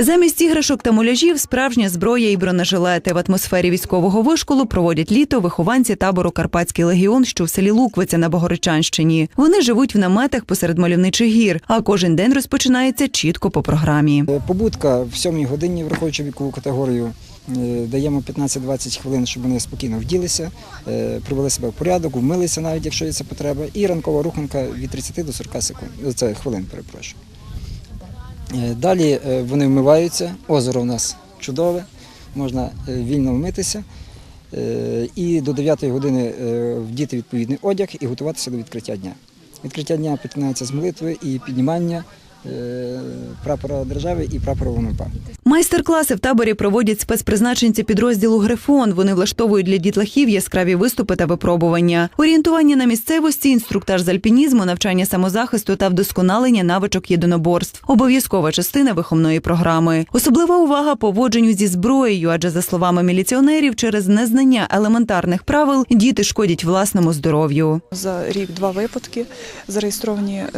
Замість іграшок та муляжів справжня зброя і бронежилети. В атмосфері військового вишколу проводять літо вихованці табору Карпатський легіон, що в селі Луквиця на Богородчанщині. Вони живуть в наметах посеред мальовничих гір, а кожен день розпочинається чітко по програмі. Е, Побудка в сьомій годині, враховуючи вікову категорію, е, даємо 15-20 хвилин, щоб вони спокійно вділися, е, привели себе в порядок, вмилися навіть, якщо є це потреба, і ранкова руханка від 30 до 40 секунд. Це хвилин, перепрошую. Е, Далі е, вони вмиваються. Озеро у нас чудове, можна е, вільно вмитися. І до 9 години вдіти відповідний одяг і готуватися до відкриття дня. Відкриття дня починається з молитви і піднімання прапора держави і прапора ВНП. Майстер-класи в таборі проводять спецпризначенці підрозділу Грифон. Вони влаштовують для дітлахів яскраві виступи та випробування. Орієнтування на місцевості, інструктаж з альпінізму, навчання самозахисту та вдосконалення навичок єдиноборств. Обов'язкова частина виховної програми. Особлива увага поводженню зі зброєю, адже за словами міліціонерів, через незнання елементарних правил діти шкодять власному здоров'ю. За рік два випадки зареєстровані е,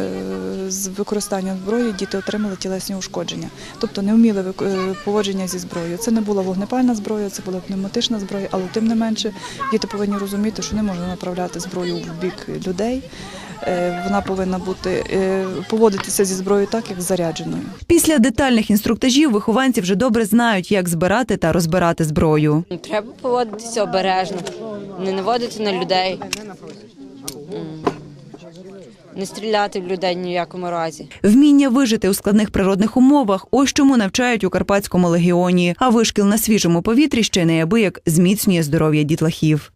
з використанням зброї діти отримали тілесні ушкодження, тобто не вміли е, поводження зі зброєю. Це не була вогнепальна зброя, це була пневматична зброя, але тим не менше діти повинні розуміти, що не можна направляти зброю в бік людей. Е, Вона повинна бути е, поводитися зі зброєю так, як зарядженою. Після детальних інструктажів вихованці вже добре знають, як збирати та розбирати зброю. Ну, Треба поводитися обережно, не наводити на людей, не стріляти в людей ні в якому разі. Вміння вижити у складних природних умовах ось чому навчають у Карпатському легіоні. А вишкіл на свіжому повітрі ще неабияк зміцнює здоров'я дітлахів.